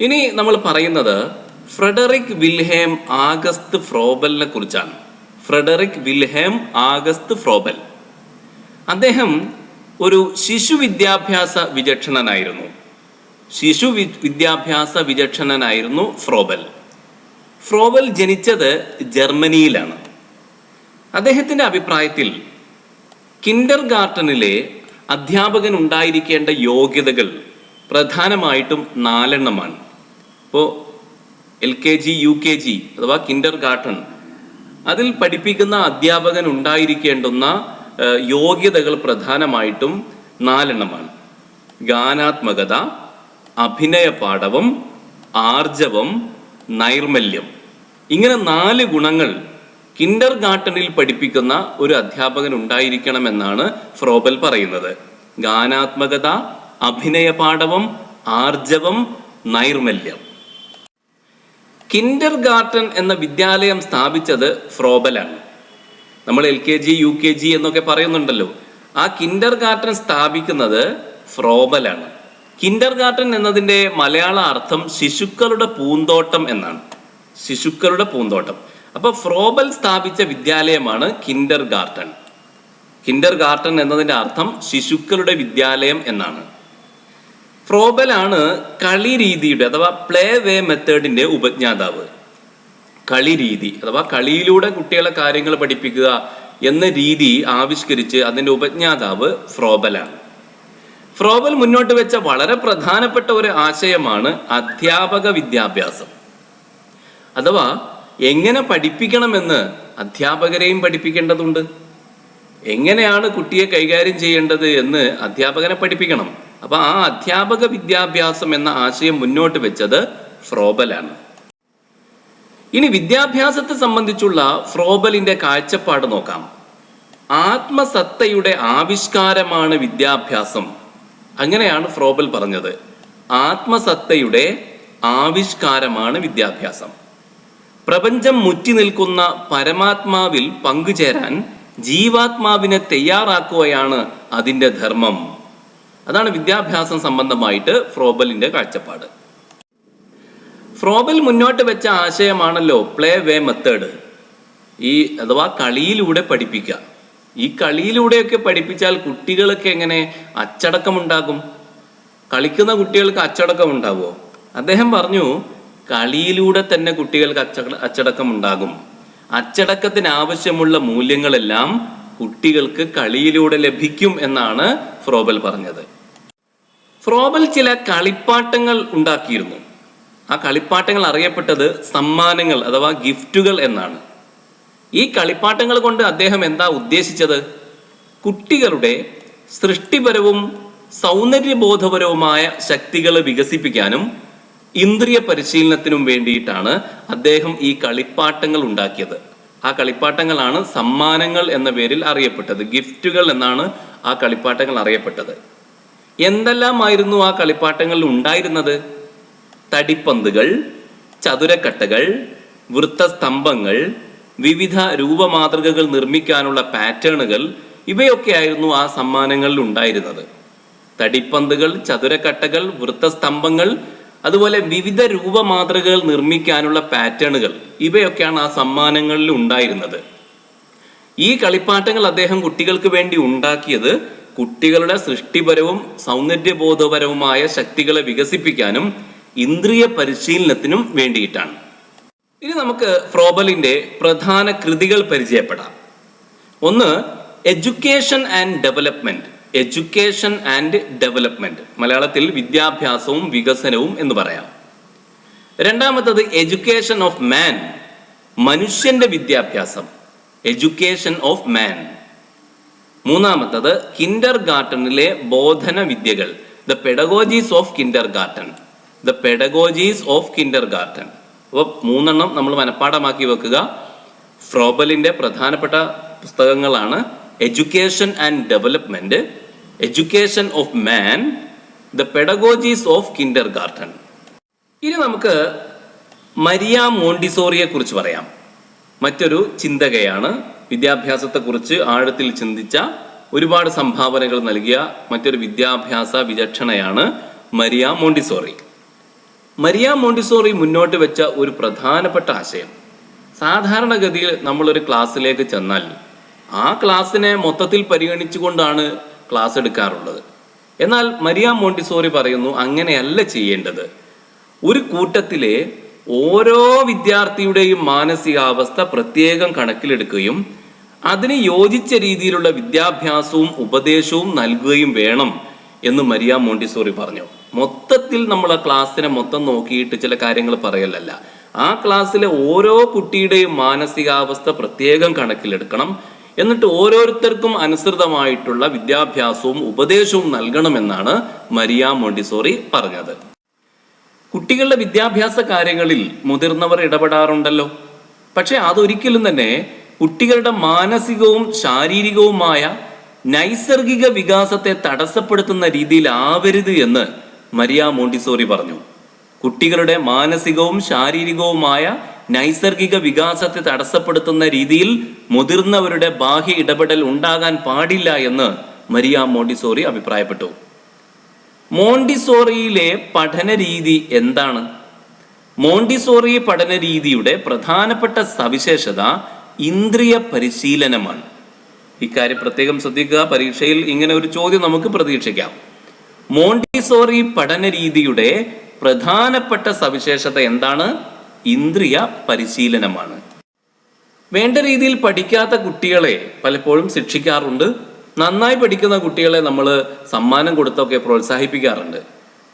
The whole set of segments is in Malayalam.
ഇനി നമ്മൾ പറയുന്നത് ഫ്രെഡറിക് വിൽഹേം ആഗസ്റ്റ് ഫ്രോബലിനെ കുറിച്ചാണ്. Friedrich Wilhelm August Froebel. അദ്ദേഹം ഒരു ശിശു വിദ്യാഭ്യാസ വിചക്ഷണനായിരുന്നു. ശിശു വി- വിദ്യാഭ്യാസ വിചക്ഷണനായിരുന്നു ഫ്രോബൽ. ഫ്രോബൽ ജനിച്ചത് ജർമ്മനിയിലാണ്. അദ്ദേഹത്തിന്റെ അഭിപ്രായത്തിൽ കിൻഡർ ഗാർട്ടനിലെ അധ്യാപകൻ ഉണ്ടായിരിക്കേണ്ട യോഗ്യതകൾ പ്രധാനമായിട്ടും നാലെണ്ണമാണ്. ഇപ്പോൾ L K G U K G അഥവാ കിൻഡർ ഗാർട്ടൺ അതിൽ പഠിപ്പിക്കുന്ന അധ്യാപകൻ ഉണ്ടായിരിക്കേണ്ടുന്ന യോഗ്യതകൾ പ്രധാനമായിട്ടും നാലെണ്ണമാണ്. ഗാനാത്മകത അഭിനയ പാഠവും ആർജവം നൈർമല്യം. ഇങ്ങനെ നാല് ഗുണങ്ങൾ കിൻഡർ ഗാർട്ടനിൽ പഠിപ്പിക്കുന്ന ഒരു അധ്യാപകൻ ഉണ്ടായിരിക്കണമെന്നാണ് ഫ്രോബൽ പറയുന്നത്. ഗാനാത്മകത അഭിനയ പാഠവും ആർജവം നൈർമല്യം. കിൻഡർ ഗാർട്ടൻ എന്ന വിദ്യാലയം സ്ഥാപിച്ചത് ഫ്രോബലാണ്. നമ്മൾ L K G U K G എന്നൊക്കെ പറയുന്നുണ്ടല്ലോ. ആ കിൻഡർ ഗാർട്ടൻ സ്ഥാപിക്കുന്നത് ഫ്രോബലാണ്. കിൻഡർ ഗാർട്ടൻ എന്നതിന്റെ മലയാള അർത്ഥം ശിശുക്കളുടെ പൂന്തോട്ടം എന്നാണ്. ശിശുക്കളുടെ പൂന്തോട്ടം. അപ്പൊ ഫ്രോബൽ സ്ഥാപിച്ച വിദ്യാലയമാണ് കിൻഡർ ഗാർട്ടൻ കിൻഡർ ഗാർട്ടൻ എന്നതിന്റെ അർത്ഥം ശിശുക്കളുടെ വിദ്യാലയം എന്നാണ്. ഫ്രോബലാണ് കളി രീതിയുടെ അഥവാ പ്ലേ വേ മെത്തേഡിന്റെ ഉപജ്ഞാതാവ്. കളി രീതി അഥവാ കളിയിലൂടെ കുട്ടികളെ കാര്യങ്ങൾ പഠിപ്പിക്കുക എന്ന രീതി ആവിഷ്കരിച്ച് അതിന്റെ ഉപജ്ഞാതാവ് ഫ്രോബലാണ്. ഫ്രോബൽ മുന്നോട്ട് വെച്ച വളരെ പ്രധാനപ്പെട്ട ഒരു ആശയമാണ് അധ്യാപക വിദ്യാഭ്യാസം. അഥവാ എങ്ങനെ പഠിപ്പിക്കണമെന്ന് അധ്യാപകരെയും പഠിപ്പിക്കേണ്ടതുണ്ട്. എങ്ങനെയാണ് കുട്ടിയെ കൈകാര്യം ചെയ്യേണ്ടത് എന്ന് അധ്യാപകനെ പഠിപ്പിക്കണം. അപ്പൊ ആ അധ്യാപക വിദ്യാഭ്യാസം എന്ന ആശയം മുന്നോട്ട് വെച്ചത് ഫ്രോബലാണ്. ഇനി വിദ്യാഭ്യാസത്തെ സംബന്ധിച്ചുള്ള ഫ്രോബലിന്റെ കാഴ്ചപ്പാട് നോക്കാം. ആത്മസത്തയുടെ ആവിഷ്കാരമാണ് വിദ്യാഭ്യാസം. അങ്ങനെയാണ് ഫ്രോബൽ പറഞ്ഞത്. ആത്മസത്തയുടെ ആവിഷ്കാരമാണ് വിദ്യാഭ്യാസം. പ്രപഞ്ചം മുറ്റി നിൽക്കുന്ന പരമാത്മാവിൽ പങ്കുചേരാൻ ജീവാത്മാവിനെ തയ്യാറാക്കുകയാണ് അതിന്റെ ധർമ്മം. അതാണ് വിദ്യാഭ്യാസം സംബന്ധമായിട്ട് ഫ്രോബലിന്റെ കാഴ്ചപ്പാട്. ഫ്രോബൽ മുന്നോട്ട് വെച്ച ആശയമാണല്ലോ പ്ലേ വേ മെത്തേഡ് ഈ അഥവാ കളിയിലൂടെ പഠിപ്പിക്കുക ഈ കളിയിലൂടെയൊക്കെ പഠിപ്പിച്ചാൽ കുട്ടികൾക്ക് എങ്ങനെ അച്ചടക്കമുണ്ടാകും? കളിക്കുന്ന കുട്ടികൾക്ക് അച്ചടക്കം ഉണ്ടാവോ അദ്ദേഹം പറഞ്ഞു കളിയിലൂടെ തന്നെ കുട്ടികൾക്ക് അച്ചട അച്ചടക്കം ഉണ്ടാകും അച്ചടക്കത്തിന് ആവശ്യമുള്ള മൂല്യങ്ങളെല്ലാം കുട്ടികൾക്ക് കളിയിലൂടെ ലഭിക്കും എന്നാണ് ഫ്രോബൽ പറഞ്ഞത്. ഫ്രോബൽ ചില കളിപ്പാട്ടങ്ങൾ ഉണ്ടാക്കിയിരുന്നു. ആ കളിപ്പാട്ടങ്ങൾ അറിയപ്പെട്ടത് സമ്മാനങ്ങൾ അഥവാ ഗിഫ്റ്റുകൾ എന്നാണ്. ഈ കളിപ്പാട്ടങ്ങൾ കൊണ്ട് അദ്ദേഹം എന്താ ഉദ്ദേശിച്ചത്? കുട്ടികളുടെ സൃഷ്ടിപരവും സൗന്ദര്യബോധപരവുമായ ശക്തികൾ വികസിപ്പിക്കാനും ഇന്ദ്രിയ പരിശീലനത്തിനും വേണ്ടിയിട്ടാണ് അദ്ദേഹം ഈ കളിപ്പാട്ടങ്ങൾ ഉണ്ടാക്കിയത്. ആ കളിപ്പാട്ടങ്ങളാണ് സമ്മാനങ്ങൾ എന്ന പേരിൽ അറിയപ്പെട്ടത്. ഗിഫ്റ്റുകൾ എന്നാണ് ആ കളിപ്പാട്ടങ്ങൾ അറിയപ്പെട്ടത്. എന്തെല്ലാമായിരുന്നു ആ കളിപ്പാട്ടങ്ങളിൽ ഉണ്ടായിരുന്നത്? തടിപ്പന്തുകൾ ചതുരക്കട്ടകൾ വൃത്തസ്തംഭങ്ങൾ വിവിധ രൂപമാതൃകകൾ നിർമ്മിക്കാനുള്ള പാറ്റേണുകൾ ഇവയൊക്കെയായിരുന്നു ആ സമ്മാനങ്ങളിൽ ഉണ്ടായിരുന്നത്. തടിപ്പന്തുകൾ ചതുരക്കട്ടകൾ വൃത്തസ്തംഭങ്ങൾ അതുപോലെ വിവിധ രൂപമാതൃകകൾ നിർമ്മിക്കാനുള്ള പാറ്റേണുകൾ ഇവയൊക്കെയാണ് ആ സമ്മാനങ്ങളിൽ ഉണ്ടായിരുന്നത്. ഈ കളിപ്പാട്ടങ്ങൾ അദ്ദേഹം കുട്ടികൾക്ക് വേണ്ടി ഉണ്ടാക്കിയത് കുട്ടികളുടെ സൃഷ്ടിപരവും സൗന്ദര്യബോധപരവുമായ ശക്തികളെ വികസിപ്പിക്കാനും ഇന്ദ്രിയ പരിശീലനത്തിനും വേണ്ടിയിട്ടാണ്. ഇനി നമുക്ക് ഫ്രോബലിന്റെ പ്രധാന കൃതികൾ പരിചയപ്പെടാം. ഒന്ന് education and development education and development മലയാളത്തിൽ വിദ്യാഭ്യാസവും വികസനവും എന്ന് പറയാം. രണ്ടാമത്തത് എഡ്യൂക്കേഷൻ ഓഫ് മാൻ മനുഷ്യന്റെ വിദ്യാഭ്യാസം. എഡ്യൂക്കേഷൻ ഓഫ് മാൻ മൂന്നാമത്തത് കിൻഡർ ഗാർട്ടനിലെ ബോധന വിദ്യകൾ the pedagogies of kindergarten the pedagogies of kindergarten അപ്പോൾ മൂന്നെണ്ണം നമ്മൾ മനഃപ്പാടമാക്കി വെക്കുക. ഫ്രോബലിന്റെ പ്രധാനപ്പെട്ട പുസ്തകങ്ങളാണ് education and development education of man the pedagogies of kindergarten ഇനി നമുക്ക് മരിയ മോണ്ടിസോറിയെ കുറിച്ച് പറയാം. മറ്റൊരു ചിന്തകയാണ് വിദ്യാഭ്യാസത്തെക്കുറിച്ച് ആഴത്തിൽ ചിന്തിച്ച ഒരുപാട് സംഭാവനകൾ നൽകിയ മറ്റൊരു വിദ്യാഭ്യാസ വിചക്ഷണയാണ് മരിയ മോണ്ടിസോറി. മരിയ മോണ്ടിസോറി മുന്നോട്ട് വെച്ച ഒരു പ്രധാനപ്പെട്ട ആശയം. സാധാരണഗതിയിൽ നമ്മളൊരു ക്ലാസ്സിലേക്ക് ചെന്നാൽ ആ ക്ലാസ്സിനെ മൊത്തത്തിൽ പരിഗണിച്ചുകൊണ്ടാണ് ക്ലാസ് എടുക്കാറുള്ളത്. എന്നാൽ മരിയ മോണ്ടിസോറി പറയുന്നു അങ്ങനെയല്ല ചെയ്യേണ്ടത്. ഒരു കൂട്ടത്തിലെ ഓരോ വിദ്യാർത്ഥിയുടെയും മാനസികാവസ്ഥ പ്രത്യേകം കണക്കിലെടുക്കുകയും അതിന് യോജിച്ച രീതിയിലുള്ള വിദ്യാഭ്യാസവും ഉപദേശവും നൽകുകയും വേണം എന്ന് മരിയ മോണ്ടിസോറി പറഞ്ഞു. മൊത്തത്തിൽ നമ്മൾ ആ ക്ലാസ്സിനെ മൊത്തം നോക്കിയിട്ട് ചില കാര്യങ്ങൾ പറയലല്ല. ആ ക്ലാസ്സിലെ ഓരോ കുട്ടിയുടെയും മാനസികാവസ്ഥ പ്രത്യേകം കണക്കിലെടുക്കണം. എന്നിട്ട് ഓരോരുത്തർക്കും അനുസൃതമായിട്ടുള്ള വിദ്യാഭ്യാസവും ഉപദേശവും നൽകണമെന്നാണ് മരിയ മോണ്ടിസോറി പറഞ്ഞത്. കുട്ടികളുടെ വിദ്യാഭ്യാസ കാര്യങ്ങളിൽ മുതിർന്നവർ ഇടപെടാറുണ്ടല്ലോ. പക്ഷെ അതൊരിക്കലും തന്നെ കുട്ടികളുടെ മാനസികവും ശാരീരികവുമായ നൈസർഗിക വികാസത്തെ തടസ്സപ്പെടുത്തുന്ന രീതിയിൽ ആവരുത് എന്ന് മരിയ മോണ്ടിസോറി പറഞ്ഞു. കുട്ടികളുടെ മാനസികവും ശാരീരികവുമായ നൈസർഗിക വികാസത്തെ തടസ്സപ്പെടുത്തുന്ന രീതിയിൽ മുതിർന്നവരുടെ ബാഹ്യ ഇടപെടൽ ഉണ്ടാകാൻ പാടില്ല എന്ന് മരിയ മോണ്ടിസോറി അഭിപ്രായപ്പെട്ടു. മോണ്ടിസോറിയിലെ പഠന രീതി എന്താണ്? മോണ്ടിസോറി പഠന രീതിയുടെ പ്രധാനപ്പെട്ട സവിശേഷത ഇന്ദ്രിയ പരിശീലനമാണ്. ഇക്കാര്യം പ്രത്യേകം ശ്രദ്ധിക്കുക. പരീക്ഷയിൽ ഇങ്ങനെ ഒരു ചോദ്യം നമുക്ക് പ്രതീക്ഷിക്കാം. മോണ്ടിസോറി പഠന രീതിയുടെ പ്രധാനപ്പെട്ട സവിശേഷത എന്താണ്? ഇന്ദ്രിയ പരിശീലനമാണ്. വേണ്ട രീതിയിൽ പഠിക്കാത്ത കുട്ടികളെ പലപ്പോഴും ശിക്ഷിക്കാറുണ്ട്. നന്നായി പഠിക്കുന്ന കുട്ടികളെ നമ്മൾ സമ്മാനം കൊടുത്തൊക്കെ പ്രോത്സാഹിപ്പിക്കാറുണ്ട്.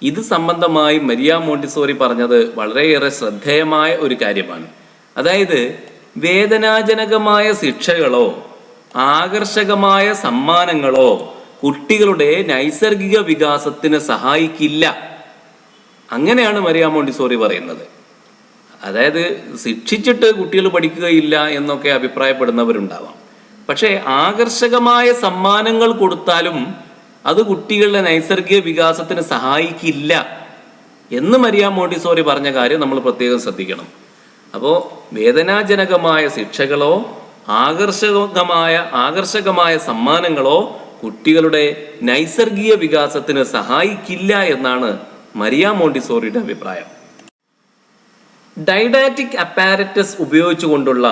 ഇത് സംബന്ധമായി മരിയ മോണ്ടിസോറി പറഞ്ഞത് വളരെയേറെ ശ്രദ്ധേയമായ ഒരു കാര്യമാണ്. അതായത് വേദനാജനകമായ ശിക്ഷകളോ ആകർഷകമായ സമ്മാനങ്ങളോ കുട്ടികളുടെ നൈസർഗിക വികാസത്തിന് സഹായിക്കില്ല. അങ്ങനെയാണ് മരിയ മോണ്ടിസോറി പറയുന്നത്. അതായത് ശിക്ഷിച്ചിട്ട് കുട്ടികൾ പഠിക്കുകയില്ല എന്നൊക്കെ അഭിപ്രായപ്പെടുന്നവരുണ്ടാവാം. പക്ഷേ ആകർഷകമായ സമ്മാനങ്ങൾ കൊടുത്താലും അത് കുട്ടികളുടെ നൈസർഗിക വികാസത്തിന് സഹായിക്കില്ല എന്ന് മരിയ മോണ്ടിസോറി പറഞ്ഞ കാര്യം നമ്മൾ പ്രത്യേകം ശ്രദ്ധിക്കണം. അപ്പോൾ വേദനാജനകമായ ശിക്ഷകളോ ആകർഷകമായ ആകർഷകമായ സമ്മാനങ്ങളോ കുട്ടികളുടെ നൈസർഗിക വികാസത്തിന് സഹായിക്കില്ല എന്നാണ് മരിയ മോണ്ടിസോറിയുടെ അഭിപ്രായം. ഡൈഡാറ്റിക് അപ്പാരറ്റസ് ഉപയോഗിച്ചുകൊണ്ടുള്ള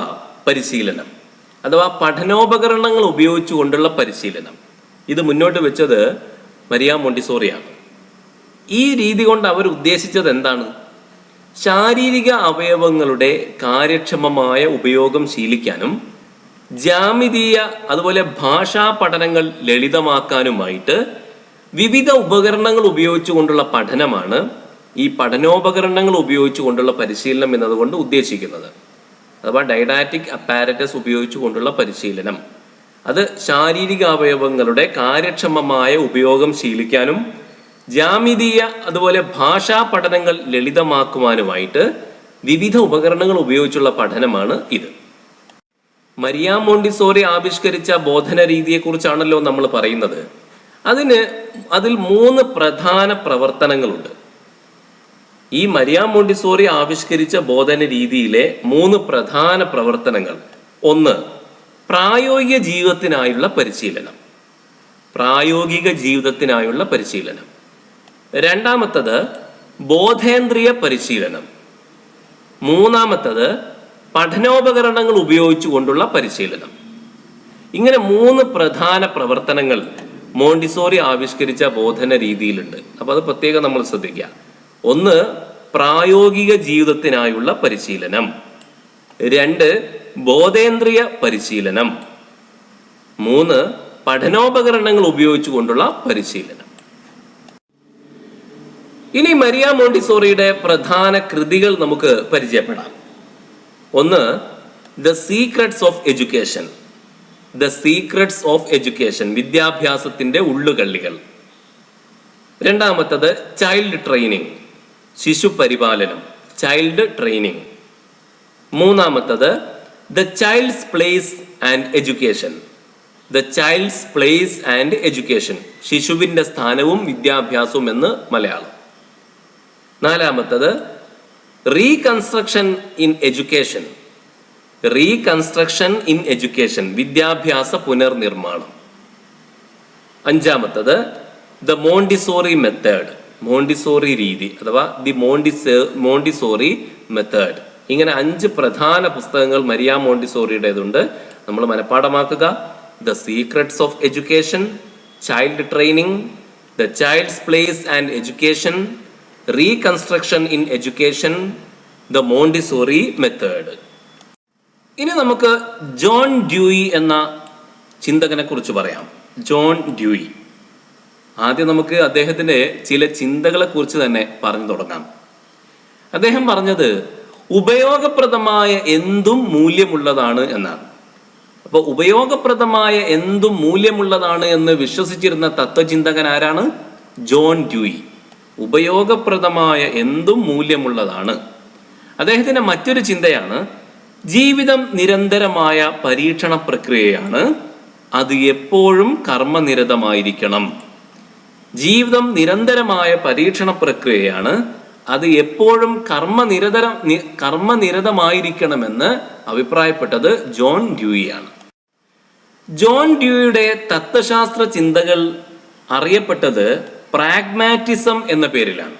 പരിശീലനം. അഥവാ പഠനോപകരണങ്ങൾ ഉപയോഗിച്ചുകൊണ്ടുള്ള പരിശീലനം. ഇത് മുന്നോട്ട് വെച്ചത് മരിയ മോണ്ടിസോറിയാണ്. ഈ രീതി കൊണ്ട് അവർ ഉദ്ദേശിച്ചത് എന്താണ്? ശാരീരിക അവയവങ്ങളുടെ കാര്യക്ഷമമായ ഉപയോഗം ശീലിക്കാനും ജാമിതീയ അതുപോലെ ഭാഷാ പഠനങ്ങൾ ലളിതമാക്കാനുമായിട്ട് വിവിധ ഉപകരണങ്ങൾ ഉപയോഗിച്ചുകൊണ്ടുള്ള പഠനമാണ് ഈ പഠനോപകരണങ്ങൾ ഉപയോഗിച്ചുകൊണ്ടുള്ള പരിശീലനം എന്നതുകൊണ്ട് ഉദ്ദേശിക്കുന്നത്. അഥവാ ഡൈഡാറ്റിക് അപ്പാരറ്റസ് ഉപയോഗിച്ചുകൊണ്ടുള്ള പരിശീലനം. അത് ശാരീരിക അവയവങ്ങളുടെ കാര്യക്ഷമമായ ഉപയോഗം ശീലിക്കാനും ജാമിതീയ അതുപോലെ ഭാഷാ പഠനങ്ങൾ ലളിതമാക്കുവാനുമായിട്ട് വിവിധ ഉപകരണങ്ങൾ ഉപയോഗിച്ചുള്ള പഠനമാണ് ഇത്. മരിയ മോണ്ടിസോറി ആവിഷ്കരിച്ച ബോധന രീതിയെക്കുറിച്ചാണല്ലോ നമ്മൾ പറയുന്നത്. അതിന് അതിൽ മൂന്ന് പ്രധാന പ്രവർത്തനങ്ങളുണ്ട്. ഈ മരിയാ മോണ്ടിസോറി ആവിഷ്കരിച്ച ബോധന രീതിയിലെ മൂന്ന് പ്രധാന പ്രവർത്തനങ്ങൾ. ഒന്ന് പ്രായോഗിക ജീവിതത്തിനായുള്ള പരിശീലനം. പ്രായോഗിക ജീവിതത്തിനായുള്ള പരിശീലനം. രണ്ടാമത്തത് ബോധേന്ദ്രിയ പരിശീലനം. മൂന്നാമത്തത് പഠനോപകരണങ്ങൾ ഉപയോഗിച്ചുകൊണ്ടുള്ള പരിശീലനം. ഇങ്ങനെ മൂന്ന് പ്രധാന പ്രവർത്തനങ്ങൾ മോണ്ടിസോറി ആവിഷ്കരിച്ച ബോധന രീതിയിലുണ്ട്. അപ്പോൾ അത് പ്രത്യേകം നമ്മൾ ശ്രദ്ധിക്കുക. ഒന്ന് പ്രായോഗിക ജീവിതത്തിനായുള്ള പരിശീലനം. രണ്ട് ബോധേന്ദ്രിയ പരിശീലനം. മൂന്ന് പഠനോപകരണങ്ങൾ ഉപയോഗിച്ചുകൊണ്ടുള്ള പരിശീലനം. ഇനി മരിയ മോണ്ടിസോറിയുടെ പ്രധാന കൃതികൾ നമുക്ക് പരിചയപ്പെടാം. ഒന്ന് the secrets of education the secrets of education വിദ്യാഭ്യാസത്തിന്റെ ഉള്ളുകള്ളികൾ. രണ്ടാമത്തത് ചൈൽഡ് ട്രെയിനിങ് ശിശു പരിപാലനം ചൈൽഡ് ട്രെയിനിങ് മൂന്നാമത്തത് the child's place and education the child's place and education ശിശുവിന്റെ സ്ഥാനവും വിദ്യാഭ്യാസവും എന്ന് മലയാളം. നാലാമത്തത് reconstruction in education reconstruction in education വിദ്യാഭ്യാസ പുനർനിർമ്മാണം. അഞ്ചാമത്തത് ദ മോണ്ടിസോറി മെത്തേഡ് മോണ്ടിസോറി രീതി അഥവാ ദി മോണ്ടിസെ മോണ്ടിസോറി മെത്തേഡ് ഇങ്ങനെ അഞ്ച് പ്രധാന പുസ്തകങ്ങൾ മരിയ മോണ്ടിസോറിയുടേതുണ്ട്. നമ്മൾ മനഃപ്പാടമാക്കുക the secrets of education child training the child's place and education reconstruction in education the Montessori method ഇനി നമുക്ക് ജോൺ ഡ്യൂയി എന്ന ചിന്തകനെ കുറിച്ച് പറയാം. John Dewey. ആദ്യം നമുക്ക് അദ്ദേഹത്തിന്റെ ചില ചിന്തകളെ കുറിച്ച് തന്നെ പറഞ്ഞു തുടങ്ങാം. അദ്ദേഹം പറഞ്ഞത് ഉപയോഗപ്രദമായ എന്തും മൂല്യമുള്ളതാണ് എന്നാണ്. അപ്പോൾ ഉപയോഗപ്രദമായ എന്തും മൂല്യമുള്ളതാണ് എന്ന് വിശ്വസിച്ചിരുന്ന തത്വചിന്തകൻ ആരാണ്? John Dewey. ഉപയോഗപ്രദമായ എന്തും മൂല്യമുള്ളതാണ്. അദ്ദേഹത്തിന്റെ മറ്റൊരു ചിന്തയാണ് ജീവിതം നിരന്തരമായ പരീക്ഷണ പ്രക്രിയയാണ്. അത് എപ്പോഴും കർമ്മനിരതമായിരിക്കണം. ജീവിതം നിരന്തരമായ പരീക്ഷണ പ്രക്രിയയാണ്. അത് എപ്പോഴും കർമ്മനിരതര കർമ്മനിരതമായിരിക്കണമെന്ന് അഭിപ്രായപ്പെട്ടത് ജോൺ ഡ്യൂയിയാണ്. ജോൺ ഡ്യൂയുടെ തത്വശാസ്ത്ര ചിന്തകൾ അറിയപ്പെട്ടത് പ്രാഗ്മാറ്റിസം എന്ന പേരിലാണ്.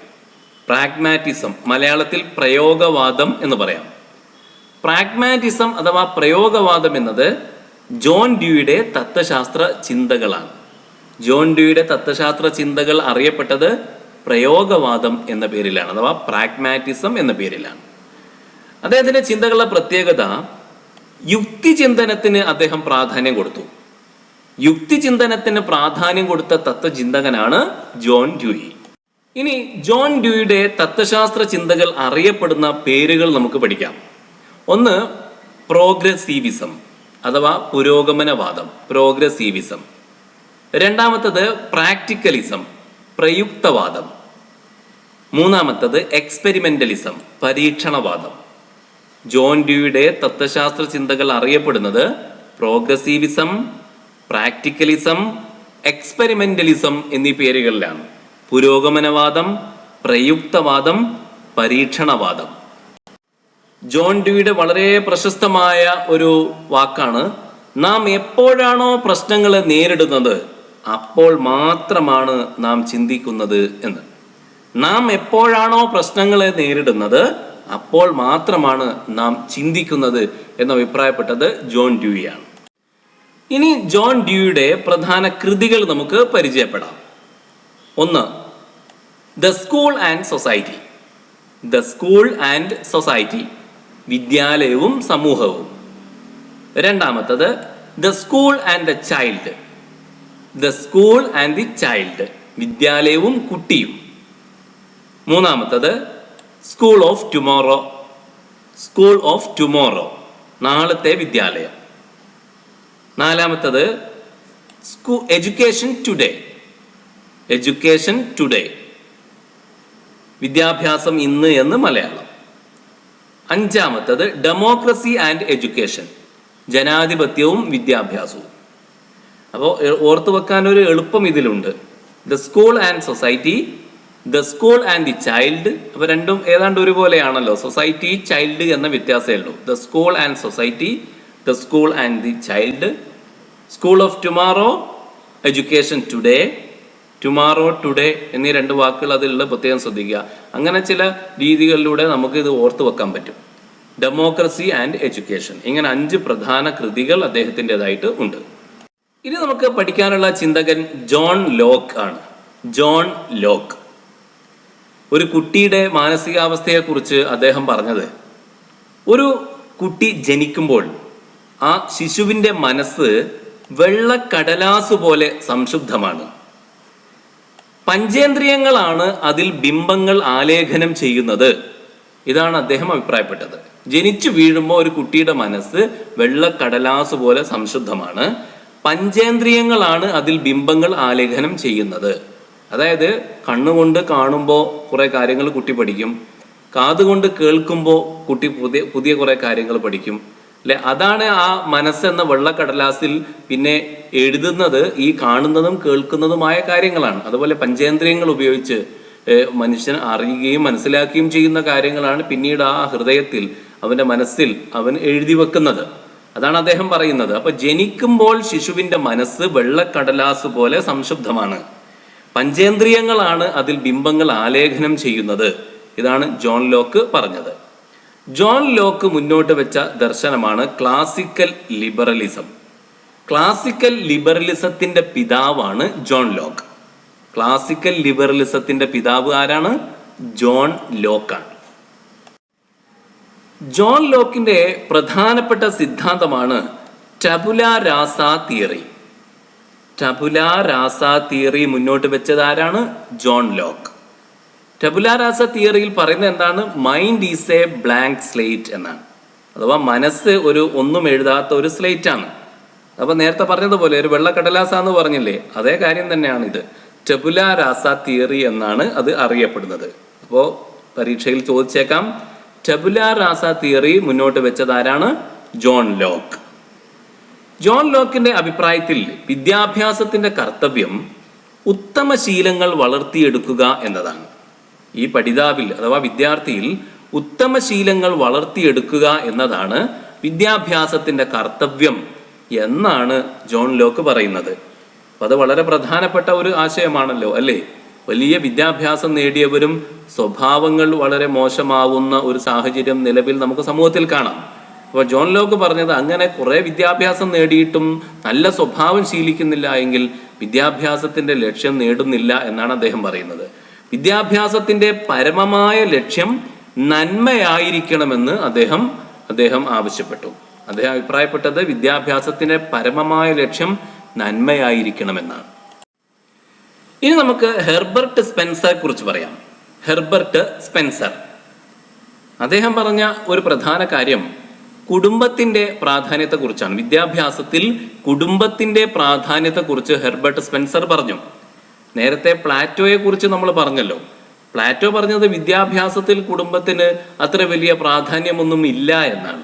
പ്രാഗ്മാറ്റിസം മലയാളത്തിൽ പ്രയോഗവാദം എന്ന് പറയാം. പ്രാഗ്മാറ്റിസം അഥവാ പ്രയോഗവാദം എന്നത് ജോൺ ഡ്യൂയുടെ തത്വശാസ്ത്ര ചിന്തകളാണ്. ജോൺ ഡ്യൂയുടെ തത്വശാസ്ത്ര ചിന്തകൾ അറിയപ്പെട്ടത് പ്രയോഗവാദം എന്ന പേരിലാണ് അഥവാ പ്രാഗ്മാറ്റിസം എന്ന പേരിലാണ്. അദ്ദേഹത്തിന്റെ ചിന്തകളുടെ പ്രത്യേകത യുക്തിചിന്തനത്തിന് അദ്ദേഹം പ്രാധാന്യം കൊടുത്തു. യുക്തിചിന്തനത്തിന് പ്രാധാന്യം കൊടുത്ത തത്വചിന്തകനാണ് ജോൺ ഡ്യൂയി. ഇനി ജോൺ ഡ്യൂയുടെ തത്വശാസ്ത്ര ചിന്തകൾ അറിയപ്പെടുന്ന പേരുകൾ നമുക്ക് പഠിക്കാം. ഒന്ന് പ്രോഗ്രസീവിസം അഥവാ പുരോഗമനവാദം പ്രോഗ്രസീവിസം. രണ്ടാമത്തത് പ്രാക്ടിക്കലിസം പ്രയുക്തവാദം. മൂന്നാമത്തത് എക്സ്പെരിമെന്റലിസം പരീക്ഷണവാദം. ജോൺ ഡ്യൂയുടെ തത്വശാസ്ത്ര ചിന്തകൾ അറിയപ്പെടുന്നത് പ്രോഗ്രസീവിസം പ്രാക്ടിക്കലിസം എക്സ്പെരിമെന്റലിസം എന്നീ പേരുകളിലാണ്. പുരോഗമനവാദം പ്രയുക്തവാദം പരീക്ഷണവാദം. ജോൺ ഡ്യൂയുടെ വളരെ പ്രശസ്തമായ ഒരു വാക്കാണ് നാം എപ്പോഴാണോ പ്രശ്നങ്ങളെ നേരിടുന്നത് അപ്പോൾ മാത്രമാണ് നാം ചിന്തിക്കുന്നത് എന്ന്. നാം എപ്പോഴാണോ പ്രശ്നങ്ങളെ നേരിടുന്നത് അപ്പോൾ മാത്രമാണ് നാം ചിന്തിക്കുന്നത് എന്ന് അഭിപ്രായപ്പെട്ടത് ജോൺ ഡ്യൂയിയാണ്. ഇനി ജോൺ ഡ്യൂയുടെ പ്രധാന കൃതികൾ നമുക്ക് പരിചയപ്പെടാം. ഒന്ന് the school and society. The school and society വിദ്യാലയവും സമൂഹവും. രണ്ടാമത്തത് the school and the child. The school and the child വിദ്യാലയവും കുട്ടിയും. മൂന്നാമത്തത് school of tomorrow school of tomorrow നാളത്തെ വിദ്യാലയം. നാലാമത്തത് school education today education today വിദ്യാഭ്യാസം ഇന്ന് എന്ന് മലയാളം. അഞ്ചാമത്തത് ഡെമോക്രസി ആൻഡ് എഡ്യൂക്കേഷൻ ജനാധിപത്യവും വിദ്യാഭ്യാസവും. അപ്പോൾ ഓർത്തു വെക്കാൻ ഒരു എളുപ്പം ഇതിലുണ്ട്. The school and society the school and the child അപ്പോൾ രണ്ടും ഏതാണ്ട് ഒരുപോലെയാണല്ലോ. സൊസൈറ്റി ചൈൽഡ് എന്ന വ്യത്യാസമേ ഉള്ളൂ. The school and society the school and the child school of tomorrow education today tomorrow today എന്നീ രണ്ട് വാക്കുകൾ അതിലുള്ള പ്രത്യേകം ശ്രദ്ധിക്കുക. അങ്ങനെ ചില രീതികളിലൂടെ നമുക്ക് ഇത് ഓർത്തു വെക്കാൻ പറ്റും. ഡെമോക്രസി ആൻഡ് എഡ്യൂക്കേഷൻ ഇങ്ങനെ അഞ്ച് പ്രധാന കൃതികൾ അദ്ദേഹത്തിന്റെതായിട്ട് ഉണ്ട്. ഇനി നമുക്ക് പഠിക്കാനുള്ള ചിന്തകൻ ജോൺ ലോക്ക് ആണ്. John Locke. ഒരു കുട്ടിയുടെ മാനസികാവസ്ഥയെക്കുറിച്ച് അദ്ദേഹം പറഞ്ഞത് ഒരു കുട്ടി ജനിക്കുമ്പോൾ ആ ശിശുവിന്റെ മനസ്സ് വെള്ളക്കടലാസ് പോലെ സംശുദ്ധമാണ്. പഞ്ചേന്ദ്രിയങ്ങളാണ് അതിൽ ബിംബങ്ങൾ ആലേഖനം ചെയ്യുന്നത്. ഇതാണ് അദ്ദേഹം അഭിപ്രായപ്പെട്ടത്. ജനിച്ചു വീഴുമ്പോൾ ഒരു കുട്ടിയുടെ മനസ്സ് വെള്ളക്കടലാസ് പോലെ സംശുദ്ധമാണ്. പഞ്ചേന്ദ്രിയങ്ങളാണ് അതിൽ ബിംബങ്ങൾ ആലേഖനം ചെയ്യുന്നത്. അതായത് കണ്ണുകൊണ്ട് കാണുമ്പോൾ കുറേ കാര്യങ്ങൾ കുട്ടി പഠിക്കും. കാതുകൊണ്ട് കേൾക്കുമ്പോൾ കുട്ടി പുതിയ പുതിയ കുറെ കാര്യങ്ങൾ പഠിക്കും. അല്ലെ? അതാണ് ആ മനസ്സെന്ന വെള്ളക്കടലാസിൽ പിന്നെ എഴുതുന്നത് ഈ കാണുന്നതും കേൾക്കുന്നതുമായ കാര്യങ്ങളാണ്. അതുപോലെ പഞ്ചേന്ദ്രിയങ്ങൾ ഉപയോഗിച്ച് മനുഷ്യൻ അറിയുകയും മനസ്സിലാക്കുകയും ചെയ്യുന്ന കാര്യങ്ങളാണ് പിന്നീട് ആ ഹൃദയത്തിൽ അവന്റെ മനസ്സിൽ അവൻ എഴുതി വെക്കുന്നത്. അതാണ് അദ്ദേഹം പറയുന്നത്. അപ്പൊ ജനിക്കുമ്പോൾ ശിശുവിന്റെ മനസ്സ് വെള്ളക്കടലാസ് പോലെ സംശുദ്ധമാണ് പഞ്ചേന്ദ്രിയങ്ങളാണ് അതിൽ ബിംബങ്ങൾ ആലേഖനം ചെയ്യുന്നത്. ഇതാണ് ജോൺ ലോക്ക് പറഞ്ഞത്. ജോൺ ലോക്ക് മുന്നോട്ട് വെച്ച ദർശനമാണ് ക്ലാസിക്കൽ ലിബറലിസം. ക്ലാസിക്കൽ ലിബറലിസത്തിന്റെ പിതാവാണ് ജോൺ ലോക്ക്. ക്ലാസിക്കൽ ലിബറലിസത്തിന്റെ പിതാവ് ആരാണ്? ജോൺ ലോക്കാണ്. ജോൺ ലോക്കിന്റെ പ്രധാനപ്പെട്ട സിദ്ധാന്തമാണ് ടബുല രാസ തിയറി. ടബുല രാസ തിയറി മുന്നോട്ട് വെച്ചത് ആരാണ് ജോൺ ലോക്ക്. ടബുല രാസ തിയറിയിൽ പറയുന്നത് എന്താണ്? Mind is a blank slate എന്നാണ്. അഥവാ മനസ്സ് ഒരു ഒന്നും എഴുതാത്ത ഒരു സ്ലേറ്റ് ആണ്. അപ്പൊ നേരത്തെ പറഞ്ഞതുപോലെ ഒരു വെള്ളക്കടലാസ എന്ന് പറഞ്ഞില്ലേ? അതേ കാര്യം തന്നെയാണ് ഇത്. ടബുല രാസ തിയറി എന്നാണ് അത് അറിയപ്പെടുന്നത്. അപ്പോൾ പരീക്ഷയിൽ ചോദിച്ചേക്കാം. ടബുല റാസ തിയറി മുന്നോട്ട് വെച്ചതാരാണ്? John Locke. ജോൺ ലോക്കിന്റെ അഭിപ്രായത്തിൽ വിദ്യാഭ്യാസത്തിന്റെ കർത്തവ്യം ഉത്തമ ശീലങ്ങൾ വളർത്തിയെടുക്കുക എന്നതാണ്. ഈ പഠിതാവിൽ അഥവാ വിദ്യാർത്ഥിയിൽ ഉത്തമ ശീലങ്ങൾ വളർത്തിയെടുക്കുക എന്നതാണ് വിദ്യാഭ്യാസത്തിന്റെ കർത്തവ്യം എന്നാണ് ജോൺ ലോക്ക് പറയുന്നത്. അത് വളരെ പ്രധാനപ്പെട്ട ഒരു ആശയമാണല്ലോ അല്ലേ? വലിയ വിദ്യാഭ്യാസം നേടിയവരും സ്വഭാവങ്ങൾ വളരെ മോശമാവുന്ന ഒരു സാഹചര്യം നിലവിൽ നമുക്ക് സമൂഹത്തിൽ കാണാം. അപ്പോൾ ജോൺ ലോക്ക് പറഞ്ഞത് അങ്ങനെ കുറെ വിദ്യാഭ്യാസം നേടിയിട്ടും നല്ല സ്വഭാവം ശീലിക്കുന്നില്ല എങ്കിൽ വിദ്യാഭ്യാസത്തിന്റെ ലക്ഷ്യം നേടുന്നില്ല എന്നാണ് അദ്ദേഹം പറയുന്നത്. വിദ്യാഭ്യാസത്തിന്റെ പരമമായ ലക്ഷ്യം നന്മയായിരിക്കണമെന്ന് അദ്ദേഹം അദ്ദേഹം ആവശ്യപ്പെട്ടു. അദ്ദേഹം അഭിപ്രായപ്പെട്ടത് വിദ്യാഭ്യാസത്തിന്റെ പരമമായ ലക്ഷ്യം നന്മയായിരിക്കണമെന്നാണ്. ഇനി നമുക്ക് ഹെർബർട്ട് സ്പെൻസറെ കുറിച്ച് പറയാം. Herbert Spencer. അദ്ദേഹം പറഞ്ഞ ഒരു പ്രധാന കാര്യം കുടുംബത്തിന്റെ പ്രാധാന്യത്തെക്കുറിച്ചാണ്. വിദ്യാഭ്യാസത്തിൽ കുടുംബത്തിന്റെ പ്രാധാന്യത്തെക്കുറിച്ച് ഹെർബർട്ട് സ്പെൻസർ പറഞ്ഞു. നേരത്തെ പ്ലാറ്റോയെ കുറിച്ച് നമ്മൾ പറഞ്ഞല്ലോ. പ്ലാറ്റോ പറഞ്ഞത് വിദ്യാഭ്യാസത്തിൽ കുടുംബത്തിന് അത്ര വലിയ പ്രാധാന്യമൊന്നും ഇല്ല എന്നാണ്.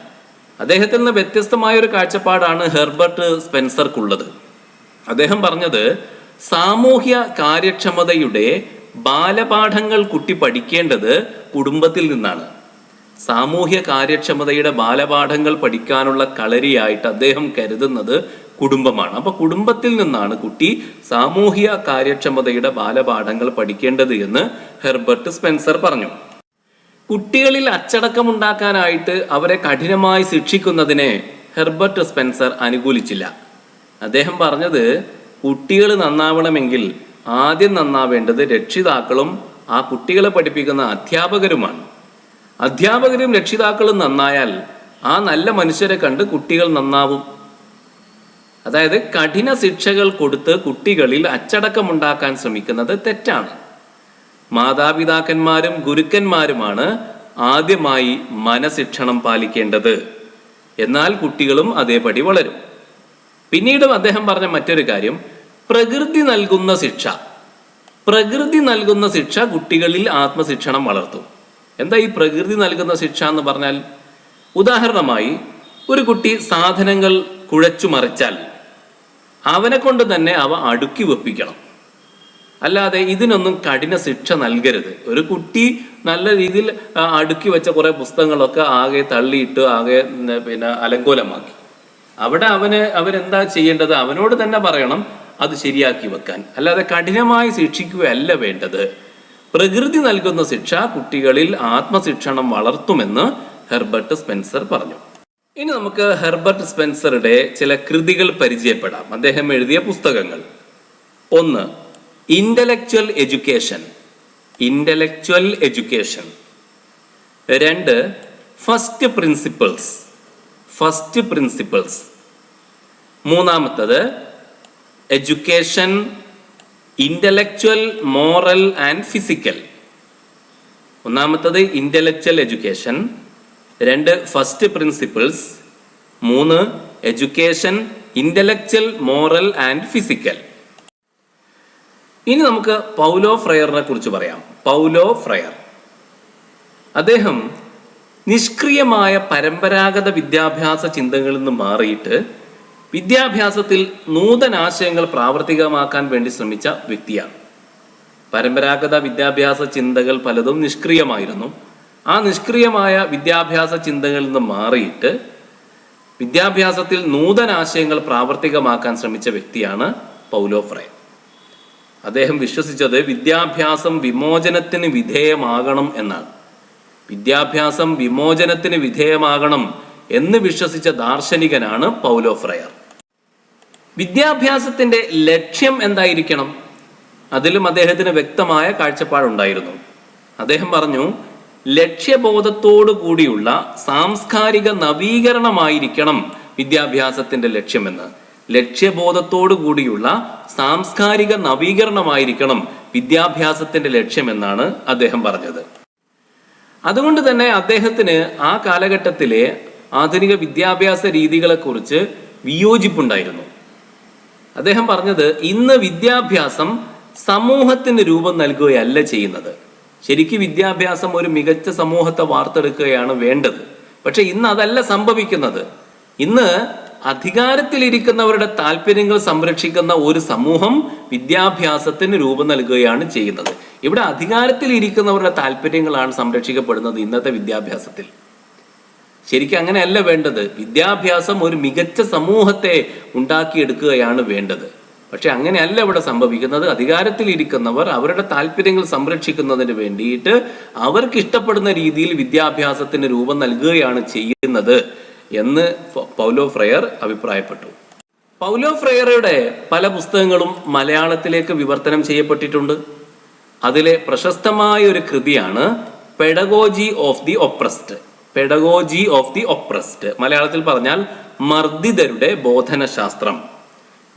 അദ്ദേഹത്തിൽ നിന്ന് വ്യത്യസ്തമായ ഒരു കാഴ്ചപ്പാടാണ് ഹെർബർട്ട് സ്പെൻസർക്കുള്ളത്. അദ്ദേഹം പറഞ്ഞത് സാമൂഹ്യ കാര്യക്ഷമതയുടെ ബാലപാഠങ്ങൾ കുട്ടി പഠിക്കേണ്ടത് കുടുംബത്തിൽ നിന്നാണ്. സാമൂഹ്യ കാര്യക്ഷമതയുടെ ബാലപാഠങ്ങൾ പഠിക്കാനുള്ള കളരിയായിട്ട് അദ്ദേഹം കരുതുന്നത് കുടുംബമാണ്. അപ്പൊ കുടുംബത്തിൽ നിന്നാണ് കുട്ടി സാമൂഹ്യ കാര്യക്ഷമതയുടെ ബാലപാഠങ്ങൾ പഠിക്കേണ്ടത് എന്ന് ഹെർബർട്ട് സ്പെൻസർ പറഞ്ഞു. കുട്ടികളിൽ അച്ചടക്കമുണ്ടാക്കാനായിട്ട് അവരെ കഠിനമായി ശിക്ഷിക്കുന്നതിനെ ഹെർബർട്ട് സ്പെൻസർ അനുകൂലിച്ചില്ല. അദ്ദേഹം പറഞ്ഞത് കുട്ടികൾ നന്നാവണമെങ്കിൽ ആദ്യം നന്നാവേണ്ടത് രക്ഷിതാക്കളും ആ കുട്ടികളെ പഠിപ്പിക്കുന്ന അധ്യാപകരുമാണ്. അധ്യാപകരും രക്ഷിതാക്കളും നന്നായാൽ ആ നല്ല മനുഷ്യരെ കണ്ട് കുട്ടികൾ നന്നാവും. അതായത് കഠിന ശിക്ഷകൾ കൊടുത്ത് കുട്ടികളിൽ അച്ചടക്കമുണ്ടാക്കാൻ ശ്രമിക്കുന്നത് തെറ്റാണ്. മാതാപിതാക്കന്മാരും ഗുരുക്കന്മാരുമാണ് ആദ്യമായി മനശിക്ഷണം പാലിക്കേണ്ടത്. എന്നാൽ കുട്ടികളും അതേപടി വളരും. പിന്നീടും അദ്ദേഹം പറഞ്ഞ മറ്റൊരു കാര്യം പ്രകൃതി നൽകുന്ന ശിക്ഷ. പ്രകൃതി നൽകുന്ന ശിക്ഷ കുട്ടികളിൽ ആത്മശിക്ഷണം വളർത്തും. എന്താ ഈ പ്രകൃതി നൽകുന്ന ശിക്ഷ എന്ന് പറഞ്ഞാൽ? ഉദാഹരണമായി ഒരു കുട്ടി സാധനങ്ങൾ കുഴച്ചു മറിച്ചാൽ അവനെ കൊണ്ട് തന്നെ അവ അടുക്കി വെപ്പിക്കണം. അല്ലാതെ ഇതിനൊന്നും കഠിന ശിക്ഷ നൽകരുത്. ഒരു കുട്ടി നല്ല രീതിയിൽ അടുക്കി വെച്ച കുറെ പുസ്തകങ്ങളൊക്കെ ആകെ തള്ളിയിട്ട് ആകെ പിന്നെ അലങ്കോലമാക്കി. അവിടെ അവന് അവരെന്താ ചെയ്യേണ്ടത്? അവനോട് തന്നെ പറയണം അത് ശരിയാക്കി വെക്കാൻ. അല്ലാതെ കഠിനമായി ശിക്ഷിക്കുകയല്ല വേണ്ടത്. പ്രകൃതി നൽകുന്ന ശിക്ഷ കുട്ടികളിൽ ആത്മശിക്ഷണം വളർത്തുമെന്ന് ഹെർബർട്ട് സ്പെൻസർ പറഞ്ഞു. ഇനി നമുക്ക് ഹെർബർട്ട് സ്പെൻസറുടെ ചില കൃതികൾ പരിചയപ്പെടാം. അദ്ദേഹം എഴുതിയ പുസ്തകങ്ങൾ. ഒന്ന് ഇന്റലക്ച്വൽ എഡ്യൂക്കേഷൻ. Intellectual education. രണ്ട് ഫസ്റ്റ് പ്രിൻസിപ്പിൾസ്. ഫസ്റ്റ് പ്രിൻസിപ്പിൾസ് മൂന്നാമത്തത് education intellectual moral and physical ഒന്നാമത്തത് ഇന്റലക്ച്വൽ എഡ്യൂക്കേഷൻ രണ്ട് ഫസ്റ്റ് പ്രിൻസിപ്പിൾസ് മൂന്ന് education intellectual moral and physical ഇനി നമുക്ക് പൗലോ ഫ്രയറിനെ കുറിച്ച് പറയാം. Paulo Freire. അദ്ദേഹം നിഷ്ക്രിയമായ പരമ്പരാഗത വിദ്യാഭ്യാസ ചിന്തകളിൽ നിന്ന് മാറിയിട്ട് വിദ്യാഭ്യാസത്തിൽ നൂതനാശയങ്ങൾ പ്രാവർത്തികമാക്കാൻ വേണ്ടി ശ്രമിച്ച വ്യക്തിയാണ്. പരമ്പരാഗത വിദ്യാഭ്യാസ ചിന്തകൾ പലതും നിഷ്ക്രിയമായിരുന്നു. ആ നിഷ്ക്രിയമായ വിദ്യാഭ്യാസ ചിന്തകളിൽ നിന്ന് മാറിയിട്ട് വിദ്യാഭ്യാസത്തിൽ നൂതന ആശയങ്ങൾ പ്രാവർത്തികമാക്കാൻ ശ്രമിച്ച വ്യക്തിയാണ് പൗലോ ഫ്രേ. അദ്ദേഹം വിശ്വസിച്ചത് വിദ്യാഭ്യാസം വിമോചനത്തിന് വിധേയമാകണം എന്നാണ്. വിദ്യാഭ്യാസം വിമോചനത്തിന് വിധേയമാകണം എന്ന് വിശ്വസിച്ച ദാർശനികനാണ് പൗലോ ഫ്രയർ. വിദ്യാഭ്യാസത്തിന്റെ ലക്ഷ്യം എന്തായിരിക്കണം? അതിലും അദ്ദേഹത്തിന് വ്യക്തമായ കാഴ്ചപ്പാടുണ്ടായിരുന്നു. അദ്ദേഹം പറഞ്ഞു ലക്ഷ്യബോധത്തോടു കൂടിയുള്ള സാംസ്കാരിക നവീകരണമായിരിക്കണം വിദ്യാഭ്യാസത്തിന്റെ ലക്ഷ്യമെന്ന്. ലക്ഷ്യബോധത്തോടു കൂടിയുള്ള സാംസ്കാരിക നവീകരണമായിരിക്കണം വിദ്യാഭ്യാസത്തിന്റെ ലക്ഷ്യമെന്നാണ് അദ്ദേഹം പറഞ്ഞത്. അതുകൊണ്ട് തന്നെ അദ്ദേഹത്തിന് ആ കാലഘട്ടത്തിലെ ആധുനിക വിദ്യാഭ്യാസ രീതികളെക്കുറിച്ച് വിയോജിപ്പുണ്ടായിരുന്നു. അദ്ദേഹം പറഞ്ഞത് ഇന്ന് വിദ്യാഭ്യാസം സമൂഹത്തിന് രൂപം നൽകുകയല്ല ചെയ്യുന്നത്. ശരിക്കും വിദ്യാഭ്യാസം ഒരു മികച്ച സമൂഹത്തെ വാർത്തെടുക്കുകയാണ് വേണ്ടത്. പക്ഷെ ഇന്ന് അതല്ല സംഭവിക്കുന്നത്. ഇന്ന് അധികാരത്തിലിരിക്കുന്നവരുടെ താല്പര്യങ്ങൾ സംരക്ഷിക്കുന്ന ഒരു സമൂഹം വിദ്യാഭ്യാസത്തിന് രൂപം നൽകുകയാണ് ചെയ്യുന്നത്. ഇവിടെ അധികാരത്തിൽ ഇരിക്കുന്നവരുടെ താല്പര്യങ്ങളാണ് സംരക്ഷിക്കപ്പെടുന്നത് ഇന്നത്തെ വിദ്യാഭ്യാസത്തിൽ. ശരിക്കും അങ്ങനെയല്ല വേണ്ടത്. വിദ്യാഭ്യാസം ഒരു മികച്ച സമൂഹത്തെ ഉണ്ടാക്കിയെടുക്കുകയാണ് വേണ്ടത്. പക്ഷെ അങ്ങനെയല്ല ഇവിടെ സംഭവിക്കുന്നത്. അധികാരത്തിൽ ഇരിക്കുന്നവർ അവരുടെ താല്പര്യങ്ങൾ സംരക്ഷിക്കുന്നതിന് വേണ്ടിയിട്ട് അവർക്ക് ഇഷ്ടപ്പെടുന്ന രീതിയിൽ വിദ്യാഭ്യാസത്തിന് രൂപം നൽകുകയാണ് ചെയ്യുന്നത് എന്ന് പൗലോ ഫ്രയർ അഭിപ്രായപ്പെട്ടു. പൗലോ ഫ്രയറുടെ പല പുസ്തകങ്ങളും മലയാളത്തിലേക്ക് വിവർത്തനം ചെയ്യപ്പെട്ടിട്ടുണ്ട്. അതിലെ പ്രശസ്തമായ ഒരു കൃതിയാണ് pedagogy of the oppressed pedagogy of the oppressed മലയാളത്തിൽ പറഞ്ഞാൽ മർദ്ദിതരുടെ ബോധനശാസ്ത്രം.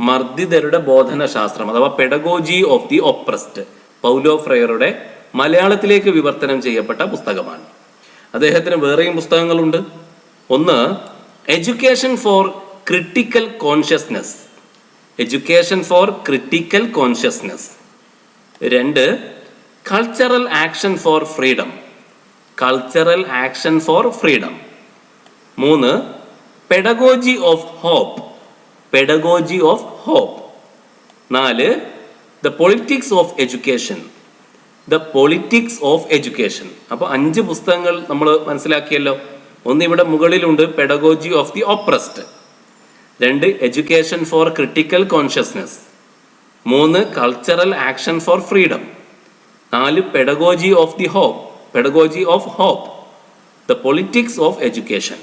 മർദ്ദിതരുടെ ബോധനശാസ്ത്രം അഥവാ pedagogy of the oppressed Paulo ഫ്രയറുടെ മലയാളത്തിലേക്ക് വിവർത്തനം ചെയ്യപ്പെട്ട പുസ്തകമാണ്. അദ്ദേഹത്തിന് വേറെയും പുസ്തകങ്ങളുണ്ട്. ഒന്ന് education for critical consciousness education for critical consciousness രണ്ട് cultural action for freedom cultural action for freedom മൂന്ന് pedagogy of hope pedagogy of hope നാല് the politics of education the politics of education അപ്പോൾ അഞ്ച് പുസ്തകങ്ങൾ നമ്മൾ മനസ്സിലാക്കിയല്ലോ. ഒന്ന് ഇവിടെ മുകളിലുണ്ട് പെഡഗോജി ഓഫ് ദി ഓപ്രസ്ഡ് രണ്ട് എഡ്യൂക്കേഷൻ ഫോർ ക്രിട്ടിക്കൽ കോൺഷ്യസ്നെസ് മൂന്ന് കൾച്ചറൽ ആക്ഷൻ ഫോർ ഫ്രീഡം നാല് pedagogy of the hope pedagogy of hope the politics of education